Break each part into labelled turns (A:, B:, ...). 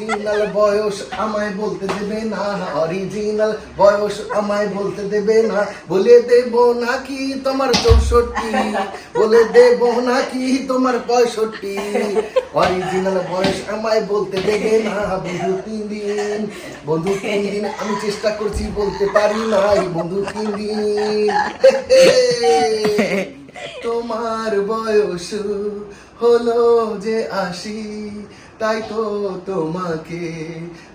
A: Original বয়স আমায় বলতে দেবে না, অরিজিনাল বয়স আমায় বলতে দেবে না। বলে দেব নাকি তোমার চৌষট্টি? বলে দেব নাকি তোমার পঁয়ষট্টি? অরিজিনাল বয়স আমায় বলতে দেবে না, বন্ধু তিন দিন। বন্ধু তিন দিন আমি চেষ্টা করছি বলতে পারি নাই, বন্ধু তিন দিন। তোমার বয়স হলো যে আশি তাই তো তোমাকে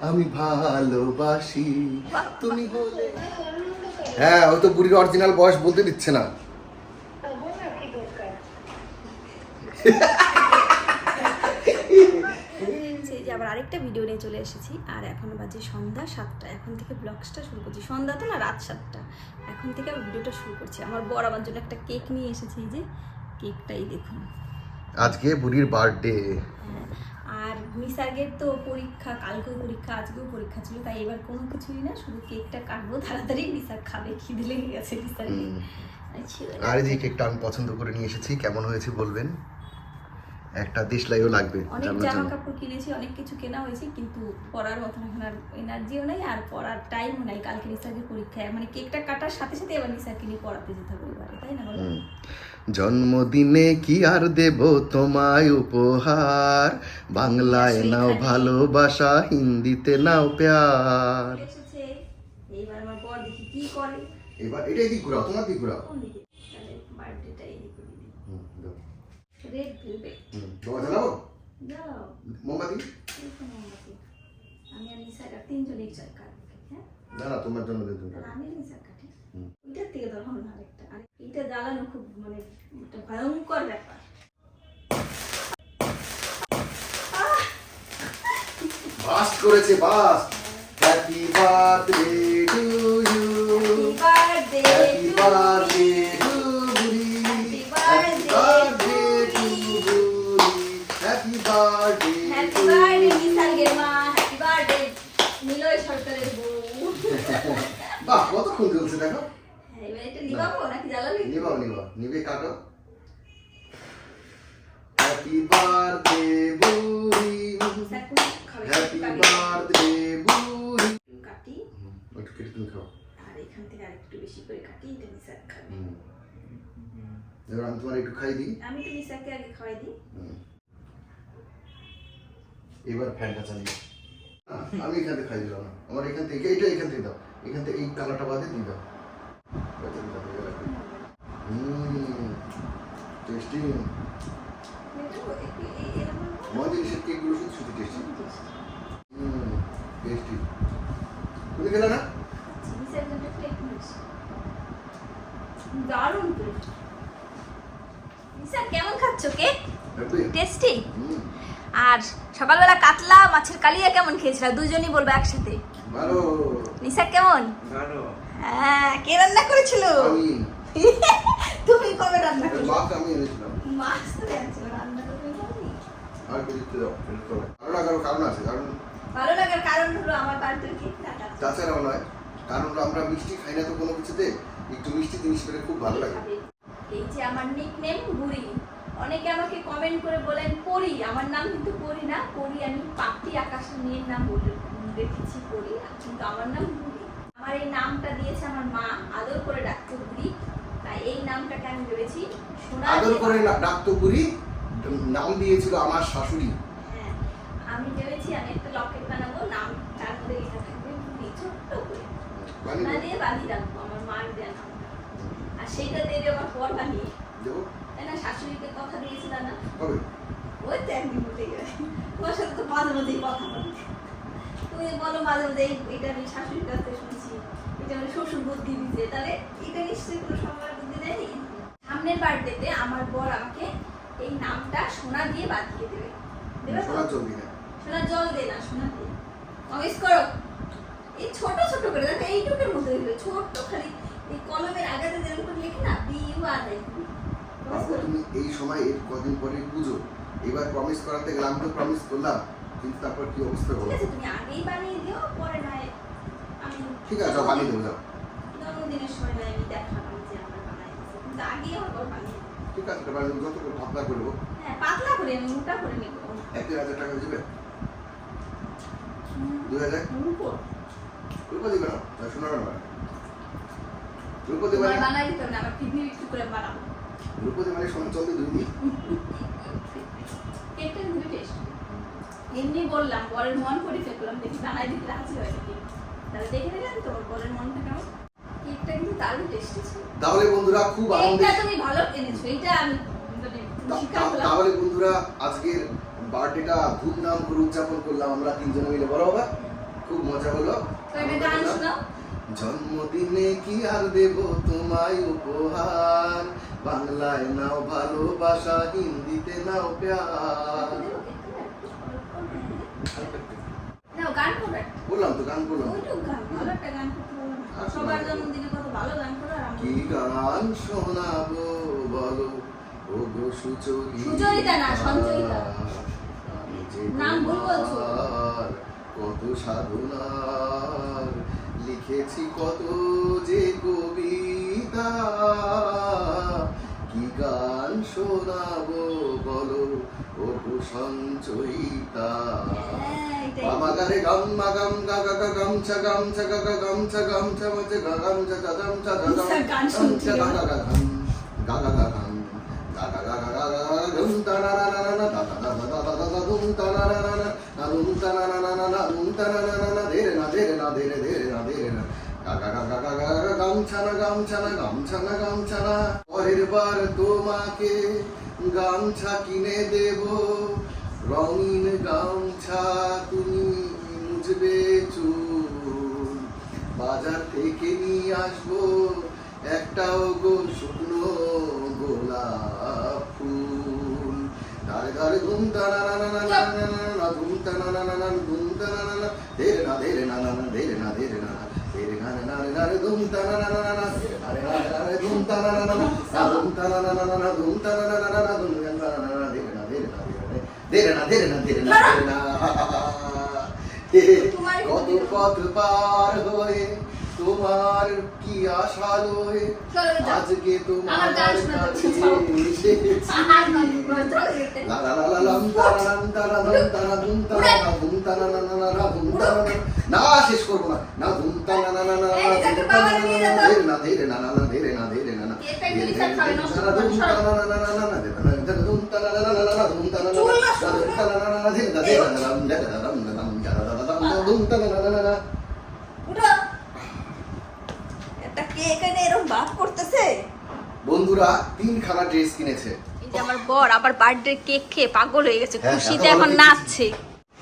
A: আমি ভালোবাসি। তুমি বলে হ্যাঁ ও তো বুড়ির অরিজিনাল বয়স বলতে দিচ্ছে না।
B: আবার আরেকটা ভিডিও নিয়ে চলে এসেছি। আর এখন বাজে সন্ধ্যা সাতটা। এখন থেকে ব্লগসটা শুরু করছি। সন্ধ্যা তো না রাত সাতটা। এখন থেকে আমি ভিডিওটা শুরু করছি। আমার বর আমার জন্য একটা কেক নিয়ে এসেছে এই যে। কেকটাই দেখুন।
A: আজকে বুড়ির বার্থডে
B: নিসার্গের তো পরীক্ষা কালকেও পরীক্ষা আজকেও পরীক্ষা ছিল তাই এবার কোনো কিছুই না শুধু কেকটা কাটবো তাড়াতাড়ি নিসার খাবে খিদে লেগে গেছে নিসার্গে ছিল
A: আর যে কেকটা আমি পছন্দ করে নিয়ে এসেছি কেমন হয়েছে বলবেন? একটা দেশলাইও লাগবে
B: অনেক জামা কাপড় কিনেছি অনেক কিছু কেনা হয়েছে কিন্তু পরার মতন এখন আর এনার্জিও নাই আর পরার টাইমও নাই। কালকে নিসার্গের পরীক্ষায় মানে কেকটা কাটার সাথে সাথে এবার নিসারকে নিয়ে পড়াতে যেতে হবে তাই না
A: জন্মদিনে কি আর দেব তোমায় উপহার? বাংলায় নাও ভালোবাসা হিন্দিতে নাও প্যার।
B: এইবার আমার বর দেখি কি করে।
A: এবার এটাই দিক ঘুরাও? তোমার দিক ঘুরাও
B: কোন দিকে তাহলে বার্থডেটা এদিকে করে দিই রেড ভেলভেট
A: তোমার জানাব
B: দাও
A: মোমবাতি।
B: আমি আর নিসার আর তিনজনেই চাই হ্যাঁ
A: না না তোমার জন্য দিন
B: আমি নিসার কাটি
A: হুম।
B: থেকে ধরো না আরেকটা আর এটা জ্বালানো খুব মানে একটা ভয়ঙ্কর ব্যাপার
A: বাস্ট করেছে burst happy birthday to you
B: birthday
A: happy birthday to বুড়ি হ্যাপি বার্থডে টু বুড়ি হ্যাপি বার্থডে
B: হ্যাপি বার্থডে নিসার্গের মা হ্যাপি বার্থডে নিলয় সরকারের বউ
A: বাহ কতক্ষণ চলছে দেখো?
B: হ্যাঁ,
A: নিবাও নিবাও নিবে কাটো। হ্যাপি বার্থডে বুড়ি। হ্যাপি বার্থডে বুড়ি।
B: কাটি।
A: একটু কেটে তুমি খাও।
B: আর এখান থেকে আরেকটু বেশি করে কাটি এটা নিসার খাবে
A: এবার আমি তোমার একটু খাই দিই।
B: আমি তো নিসারকে আগে খাওয়াই দিই।
A: এবার ফ্যানটা চালিয়ে আমি এখান থেকে খাই দিলাম আমার এখান থেকে এটা এখান থেকে দাও। এখান থেকে এই কালারটা বাদে দিয়ে দাও বাদে দিয়ে দাও, হুম টেস্টি
B: এটা একটু এ- এরকম
A: মজা জিনিসের কেকগুলো শুধু শুধু টেস্টি হুম টেস্টি তুমি খেলে না?
B: নিসার জন্য একটু একটু বেশি। দারুণ কেমন খাচ্ছ কেক টেস্টি আর সকালবেলা কাতলা মাছের কালিয়া কেমন খেয়েছিলা? দুজনই বলব একসাথে।
A: ভালো।
B: নিসার কেমন?
C: ভালো।
B: হ্যাঁ কে রান্না করেছিল?
A: আমি।
B: তুমি কবে রান্না করেছ?
A: মাছ আমি এনেছিলাম।
B: মাছ এনেছিল রান্না তো
A: আর কিছু দিতে দাও একটু দাও। কারণ না কারণ কারণ আছে কারণ
B: ভালো লাগার কারণ হলো আমার বাড়িতে কেক কাটা
A: তাছাড়াও নয় কারণ আমরা মিষ্টি খাই না তো কোনো কিছুতে একটু মিষ্টি জিনিস পেলে খুব ভালো লাগে।
B: এই যে আমার নিকনেম বুড়ি অনেকে আমাকে কমেন্ট করে বলেন পরি। আমার নাম কিন্তু পরি না পরি আমি পাখি আকাশের মেয়ের নাম বলে। রেখেছি পরি কিন্তু আমার নাম বুড়ি আমার এই নামটা দিয়েছে আমার মা আদর করে ডাকতো বুড়ি তাই এই নামটাকে আমি ভেবেছি সোনা
A: আদর করে ডাকতো বুড়ি নাম দিয়েছিল আমার শাশুড়ি।
B: হ্যাঁ আমি ভেবেছি আমি একটা লকেট বানাবো নাম তার মধ্যে লেখা থাকবে ছোট্ট করে। সোনা দিয়ে বাঁধিয়ে রাখব আমার মার দেওয়া নামটা। আর সেইটা দেবে আমার পর বানিয়ে।
A: দেবো?
B: তাই না? শাশুড়িকে কথা দিয়েছিল না? ওই তো একদিন উঠে গেছে। তোমার সাথে তো মাঝে মাঝেই কথা বলি। তুমি বলো মাঝে মাঝে এটা আমি শাশুড়ির কাছ শুনছি। এটা আমি শ্বশুর বুদ্ধি দিতে তাহলে এটা নিশ্চয়ই কোনো বুদ্ধি দেয়নি? সামনের বার্থডেতে আমার বর আমাকে এই নামটা সোনা দিয়ে বাঁধিয়ে দেবে। দেবে
A: সোনা
B: জল দে না সোনা দিয়ে করো। এই ছোট ছোট করে দেখো এইটুকুর মতো হইল ছোট্ট খালি এই কলমের আগাতে যেরকম করে লেখে না বি ইউ আর
A: তুমি এই সময় এর কদিন পরে পুজো এবার প্রমিস করাতে গেলে আমি তো প্রমিস করলাম। কিন্তু তারপর কি অবস্থা
D: ঠিক আছে তুমি আগেই বানিয়ে দিও পরে নয় আমি
A: ঠিক আছে যাও বানিয়ে দেবো যাও।
D: জন্মদিনের সময় নয় আমি দেখালাম যে আমার বানাই কিন্তু আগেই আমার বানিয়ে
A: ঠিক আছে যত করে ভাবনা করব
D: হ্যাঁ পাতলা করে আমি মোটা করে নেব।
A: এক হাজার টাকা দিবে দুই হাজার?
D: রূপো।
A: রূপা দিবে না? না, শোনো না রূপা দিবে না
D: বানাই দিতে না আমার কিডনি একটু করে বানাবো।
A: রূপা দিবে মানে সোনা চলতে দুই দিন
D: কেকটা কিন্তু টেস্ট এমনি বললাম বরের মন পরীক্ষা করলাম দেখি বানাই দিতে রাজি হয় নাকি তাহলে দেখে নিলেন তোমার বরের মনটা কেমন? কেকটা কিন্তু দারুণ টেস্টি ছিল।
A: তাহলে বন্ধুরা খুব আনন্দের
D: কেকটা তুমি ভালো এনেছো এটা আমি
A: তা- তা- তাহলে বন্ধুরা আজকের বার্থডেটা ধুমধাম করে উদযাপন করলাম আমরা তিনজনে মিলে বড় বাবা খুব মজা হলো।
D: তো
A: জন্মদিনে কি আর দেব তোমায় উপহার? বাংলায় নাও ভালোবাসা হিন্দিতে নাও প্যার
D: নাও গান করো
A: বললাম তো গান করলাম
D: ওইটুকু গান ভালো একটা গান করতে বলো না।
A: আর
D: সবার
A: শোনাবো।
D: জন্মদিনে কত ভালো গান করো
A: কি গান শোনাবো বলো ও গো সুচরিতা
D: সুচরিতা না, সঞ্চয়িতা। নাম ভুল বলছো।
A: কত সাধনার লিখেছি কত যে কবিতা কি গান শোনাবো ভূষণ চৈতা বাবা
D: গারে গম
A: মা গম গা গা গা গম ছ গম ছ গা গা গম ছ গম ছ ম ছ গা গম ছ গা গম ছ গা গম
D: ছ
A: গা গা গা গম গা গা গা গম গা গা গা গা গা গম তা না না না না তা তা তা তা তা তা তা গম তা না না না না না গম তা না না না না না গম তা না না না না ধীরে না ধীরে না ধীরে ধীরে না ধীরে না গা গা গা গা গা গম ছ না গম ছ না গম ছ না গম ছ না পরের বার তোমাকে গামছা কিনে দেব রঙিন গামছা তুমি মুছবে চুল বাজার থেকে নিয়ে আসব একটাও গো শুকনো গোলাপ ফুল তার ঘর ঘুমতা না না না না না না না ঘুমতা না না না না ঘুমতা না না না ধেরে না ধেরে না না না ধেরে না ধেরে না না ধেরে না না না ধুমতা না না না না কত পথ পার হয়ে তোমার কি আশা লয়ে। আজকে তোমার কাছে না শেষ করব না না ধুম তারা না না না না না না না না না না না বন্ধুরা তিন খানা ড্রেস কিনেছে
D: আমার বর আবার বার্থডে কেক খেয়ে পাগল হয়ে গেছে
A: হ্যাঁ,
D: খুশিতে এখন নাচছে।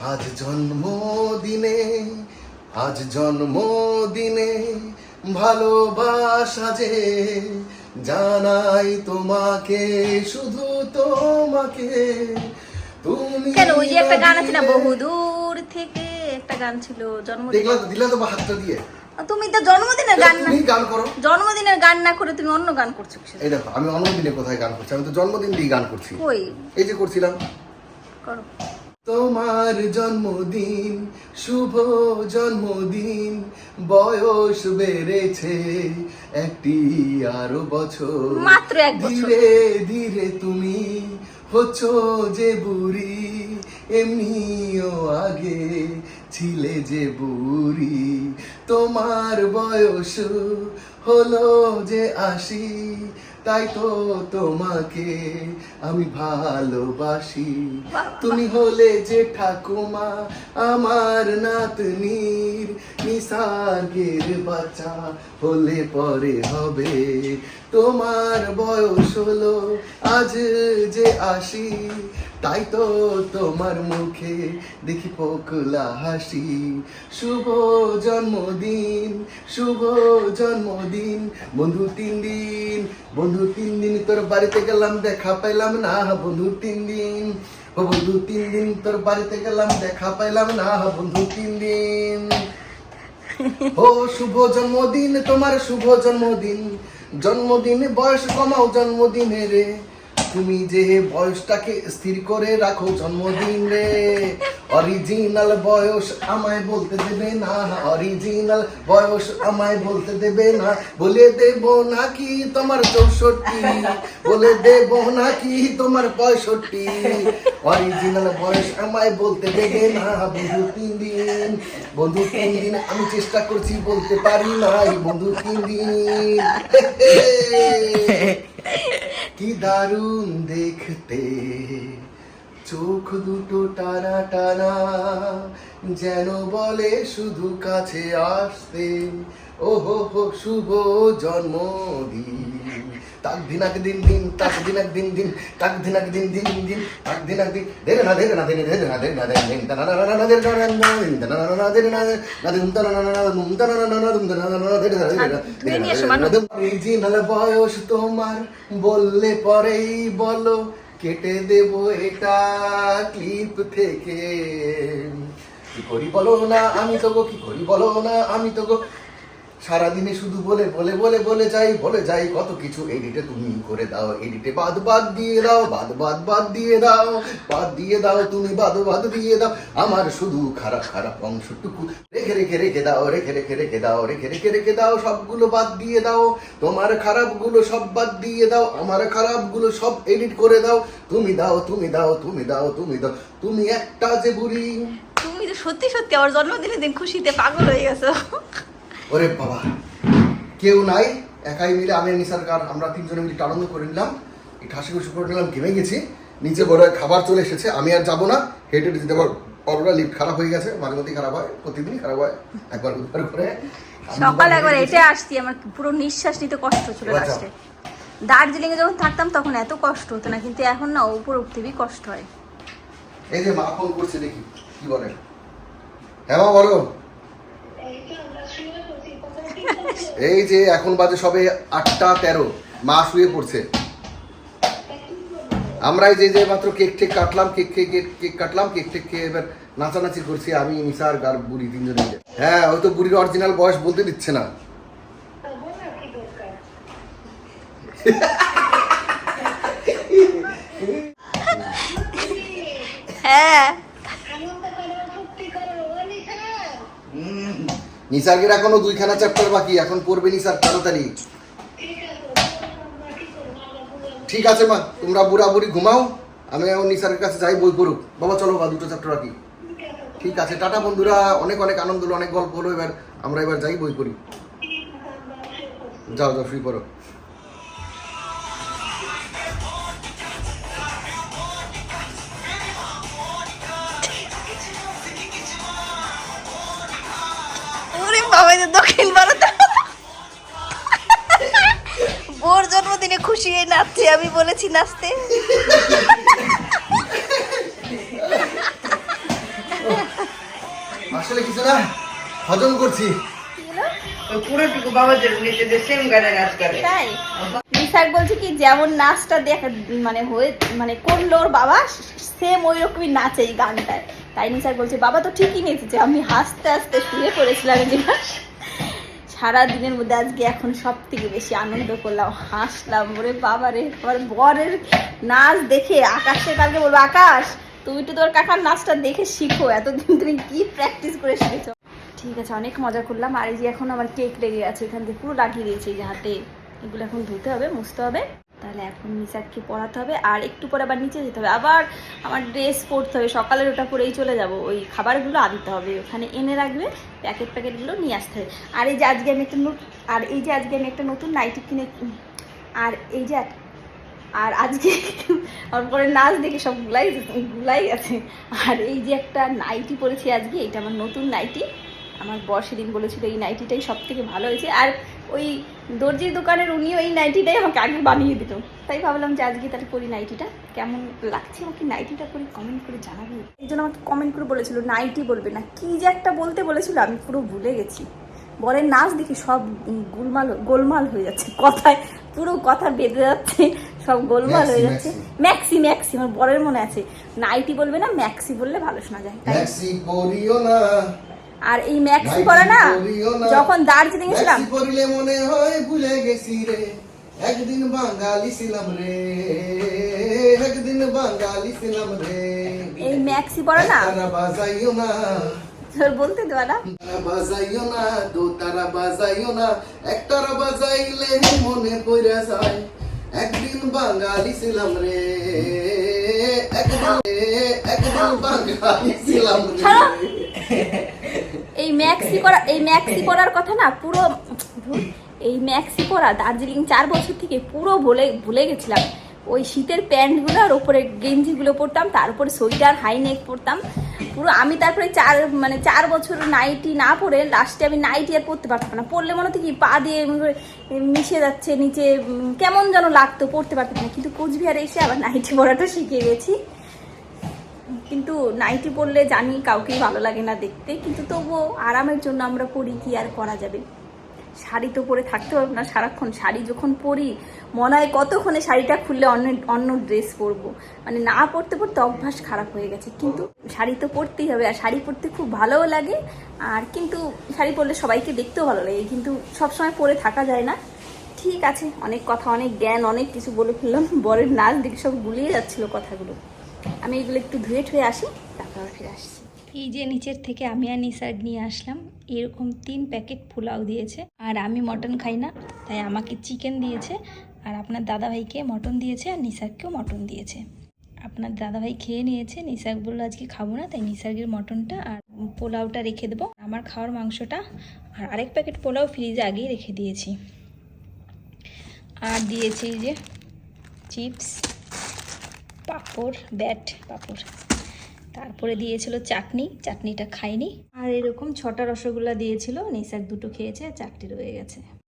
A: আজ জন্মদিনে আজ জন্মদিনে ভালোবাসা যে জানাই তোমাকে শুধু তোমাকে। তুমি
D: কেন ওই যে একটা গান আছে না
A: দিলে-
D: বহুদূর থেকে একটা গান ছিল জন্মদিন।
A: দেখলা তো দিলা তো হাতটা দিয়ে।
D: তুমি তো জন্মদিনের গান না।
A: তুমি গান করো।
D: জন্মদিনের গান না করে তুমি অন্য গান করছ?
A: এই দেখো আমি অন্যদিনে কোথায় গান করছি? আমি তো জন্মদিন দিয়ে গান করছি।
D: কই?
A: এই যে করছিলাম।
D: করো।
A: তোমার জন্মদিন শুভ জন্মদিন বয়স বেড়েছে একটি আরও বছর।
D: মাত্র এক
A: ধীরে ধীরে তুমি হচ্ছ যে বুড়ি এমনিও আগে ছিলে যে বুড়ি। তোমার বয়স হলো যে আশি তাই তো তোমাকে আমি ভালোবাসি। তুমি হলে যে ঠাকুমা আমার নাতনির নিসার্গের বাচ্চা হলে পরে হবে। তোমার বয়স হলো, আজ যে আসি তাই তো তোমার মুখে দেখি পোকলা হাসি। শুভ জন্মদিন শুভ জন্মদিন। বন্ধু তিন দিন, বন্ধু তিন দিন, তোর বাড়িতে গেলাম, দেখা পাইলাম না। বন্ধু তিন দিন ও বন্ধু তিন দিন, তোর বাড়িতে গেলাম, দেখা পাইলাম না। বন্ধু তিন দিন ও শুভ জন্মদিন তোমার শুভ জন্মদিন। জন্মদিন বয়স কমাও জন্মদিনে রে তুমি যে বয়সটাকে স্থির করে রাখো জন্মদিন রে অরিজিনাল বয়স আমায় বলতে দেবে না অরিজিনাল বয়স আমায় বলতে দেবে না, বলে দেব নাকি তোমার চৌষট্টি, বলে দেব নাকি তোমার পঁয়ষট্টি অরিজিনাল বয়স আমায় বলতে দেবে না, বন্ধু তিন দিন, বন্ধু তিন দিন আমি চেষ্টা করছি বলতে পারি নাই, বন্ধু তিন দিন কি দারুণ দেখতে চোখ দুটো টানা টানা যেন বলে শুধু কাছে আসতে ও হো শুভ জন্মদিন তাক দিনাক দিন দিন তাক দিনাক দিন দিন তাক দিন দিন দিন তাক দিনাক দিন দেরে না না না দেরে না দেরে না না না না না না না না না না না না না না না না না না না
B: মানু।
A: বয়স তোমার বললে পরেই বলো কেটে দেব এটা ক্লিপ থেকে। কি করি বলো না আমি তো গো কি করি বলো না আমি তো গো সারাদিনে শুধু বলে বলে বলে বলে যাই বলে যাই, কত কিছু এডিটে তুমি করে দাও এডিটে বাদ বাদ দিয়ে দাও, বাদ বাদ বাদ দিয়ে দাও, বাদ দিয়ে দাও, তুমি বাদ বাদ দিয়ে দাও, আমার শুধু খারাপ খারাপ অংশটুকু রেখে রেখে রেখে দাও, রেখে রেখে রেখে দাও, রেখে রেখে রেখে দাও, সবগুলো বাদ দিয়ে দাও, তোমার খারাপগুলো সব বাদ দিয়ে দাও, আমার খারাপগুলো সব এডিট করে দাও, তুমি দাও তুমি দাও তুমি দাও তুমি দাও, তুমি একটা যে বুড়ি।
B: তুমি তো সত্যি সত্যি আমার জন্মদিনের দিন খুশিতে পাগল হয়ে গেছো।
A: ওরে বাবা। কেউ নাই একাই মিলে আমি নিসার কার আমরা তিনজনে মিলে আনন্দ করে নিলাম। একটু হাসি খুশি করে নিলাম ঘেমে গেছি। নিচে বড় খাবার চলে এসেছে আমি আর যাব না। হেঁটে হেঁটে যেতে পারব। অলরেডি লিফট খারাপ হয়ে গেছে মাঝে মধ্যেই খারাপ হয় প্রতিদিনই খারাপ হয় একবার দুবার করে।
B: সকাল একবার এটা আসছি আমার পুরো নিঃশ্বাস নিতে কষ্ট ছিল লাস্টে দার্জিলিং এ। যখন থাকতাম তখন এত কষ্ট হতো না কিন্তু এখন না উপর উঠতেই কষ্ট হয়।
A: এই যে মা ফোন করছে দেখি কি বলে? হ্যাঁ মা বলো। এই যে এখন বাজে সবে আটটা তেরো, মা শুয়ে পড়ছে। আমরা যে যে মাত্র কেক টেক কাটলাম, কেক কেক কেক কাটলাম, কেক টেক খেয়ে এবার নাচানাচি করছি আমি নিসার গার বুড়ি তিনজন মিলে। হ্যাঁ ওই তো বুড়ির অরিজিনাল বয়স বলতে দিচ্ছে না।
B: হ্যাঁ।
A: নিসার্গের এখনও দুইখানা চ্যাপ্টার বাকি, এখন পড়বে নিসার তাড়াতাড়ি। ঠিক আছে মা, তোমরা বুড়া বুড়ি ঘুমাও, আমি এখন নিসারের কাছে যাই, বই পড়ুক। বাবা, চলো বা দুটো চ্যাপ্টার বাকি। ঠিক আছে, টাটা বন্ধুরা, অনেক অনেক আনন্দ হলো, অনেক গল্প হলো, এবার আমরা এবার যাই, বই পড়ি। যাও যাও ফ্রি পড়ো।
B: যে দক্ষিণ ভারত। ওর জন্মদিনে খুশি হয়ে নাচছে আমি বলেছি নাচতে।
A: আসলে কিছু না হজম করছি।
C: পুরোটুকু বাবাদের নিচে সেম গানে নাচ করে
B: তাই? নিসার বলছে কি যেমন নাচটা দেখা মানে হয়ে মানে করল ওর বাবা সেম ওই রকমই নাচে এই গানটায়। তাই নিসার বলছে বাবা তো ঠিকই নেচেছে আমি হাসতে হাসতে শুয়ে পড়েছিলাম সারা দিনের মধ্যে আজকে এখন সব থেকে বেশি আনন্দ করলাম, হাসলাম। ওরে বাবারে আমার বরের নাচ দেখে আকাশে কালকে বলব, আকাশ, তুমি তো তোর কাকার নাচটা দেখে শিখো, এতদিন তুমি কি প্র্যাকটিস করে শিখেছো? ঠিক আছে, অনেক মজা করলাম। আর এই যে এখন আমার কেক লেগে আছে, এখান থেকে পুরো লাগিয়ে দিয়েছি যে হাতে। এগুলো এখন ধুতে হবে, মুছতে হবে। তাহলে এখন নিচাককে পড়াতে হবে আর একটু পরে আবার নিচে যেতে হবে। আবার আমার ড্রেস পরতে হবে। সকালের ওটা পরেই চলে যাব। ওই খাবারগুলো আনতে হবে। ওখানে এনে রাখবে প্যাকেট প্যাকেটগুলো নিয়ে আসতে হবে। আর এই যে আজকে আমি একটা নতুন আর এই যে আজকে আমি একটা নতুন নাইটি কিনে আর এই যে আর আজকে পরে নাচ দেখে সব গুলাই গুলাই আছে আর এই যে একটা নাইটি পরেছি আজকে, এটা আমার নতুন নাইটি আমার বর সেদিন বলেছিল এই নাইটিটাই সব থেকে ভালো হয়েছে। আর ওই দর্জির দোকানের উনি ওই নাইটিটাই আমাকে আগে বানিয়ে দিত। তাই ভাবলাম যে আজকে তাহলে করি নাইটিটা। কেমন লাগছে আমাকে নাইটিটা করে কমেন্ট করে জানাবি। এই জন্য আমাকে কমেন্ট করে বলেছিল নাইটি বলবে না। কি যে একটা বলতে বলেছিল আমি পুরো ভুলে গেছি। বরের নাচ দেখি সব গোলমাল গোলমাল হয়ে যাচ্ছে। কথায় পুরো কথা বেঁধে যাচ্ছে সব গোলমাল হয়ে যাচ্ছে। ম্যাক্সি ম্যাক্সি আমার বরের মনে আছে। নাইটি বলবে না ম্যাক্সি বললে ভালো শোনা যায়।
A: ম্যাক্সি পরিও না।
B: আর এই ম্যাক্সি পরা না যখন দার্জিলিং ছিলাম
A: পরিলে মনে হয় ভুলে গেছি রে। একদিন বাঙালি ছিলাম রে। একদিন বাঙালি ছিলাম রে।
B: এই ম্যাক্সি পরা না?
A: বাজাইও না।
B: তোর বলতে দেওয়া না
A: বাজাইও না দু তারা বাজাইও না। একটারা বাজাইলে মনে পড়ে যায়। একদিন বাঙালি ছিলাম রে। একদিন একদিন বাঙালি ছিলাম রে।
B: ম্যাক্সি পরা এই ম্যাক্সি পরার কথা না পুরো এই ম্যাক্সি পরা দার্জিলিং চার বছর থেকে পুরো ভুলে ভুলে গেছিলাম। ওই শীতের প্যান্টগুলো আর ওপরে গেঞ্জিগুলো পরতাম, তার উপরে সোয়েটার হাই নেক পরতাম। পুরো আমি তারপরে চার মানে চার বছর নাইটি না পরে লাস্টে আমি নাইটি আর পরতে পারতাম না। পরলে মনে হতো কি, পা দিয়ে মিশে যাচ্ছে, নিচে কেমন যেন লাগতো পরতে পারতাম না। কিন্তু কোচবিহারে এসে আবার নাইটি পরাটা শিখে গেছি কিন্তু নাইটি পরলে জানি কাউকেই ভালো লাগে না দেখতে, কিন্তু তবুও আরামের জন্য আমরা পরি, কি আর করা যাবে? শাড়ি তো পরে থাকতে পারব না, সারাক্ষণ শাড়ি যখন পরি, মনে হয় কতক্ষণে শাড়িটা খুললে অন্য অন্য ড্রেস পরবো? মানে না পরতে পরতে অভ্যাস খারাপ হয়ে গেছে, কিন্তু শাড়ি তো পরতেই হবে, আর শাড়ি পরতে খুব ভালোও লাগে, আর কিন্তু শাড়ি পরলে সবাইকে দেখতেও ভালো লাগে, কিন্তু সবসময় পরে থাকা যায় না। ঠিক আছে, অনেক কথা, অনেক জ্ঞান, অনেক কিছু বলে ফেললাম, বরের নাচ দিকে সব গুলিয়ে যাচ্ছিল কথাগুলো। আমি এগুলো একটু ধুয়ে ঠুয়ে আসি, তারপর ফিরে আসছি। এই যে নিচের থেকে আমি আর নিসার নিয়ে আসলাম, এরকম তিন প্যাকেট পোলাও দিয়েছে। আর আমি মটন খাই না, তাই আমাকে চিকেন দিয়েছে, আর আপনার দাদাভাইকে মটন দিয়েছে, আর নিসারকেও মটন দিয়েছে। আপনার দাদাভাই খেয়ে নিয়েছে, নিসার বলল, আজকে খাব না। তাই নিসার্গের মটনটা আর পোলাওটা রেখে দেবো। আমার খাওয়ার মাংসটা আর আরেক প্যাকেট পোলাও ফ্রিজে আগেই রেখে দিয়েছি। আর দিয়েছি যে চিপস। পাঁপড়, ব্যাট পাঁপড়। তারপরে দিয়েছিল চাটনি, চাটনিটা খাইনি। আর এরকম ছটা রসগোল্লা দিয়েছিল, নিসার দুটো খেয়েছে চারটি রয়ে গেছে।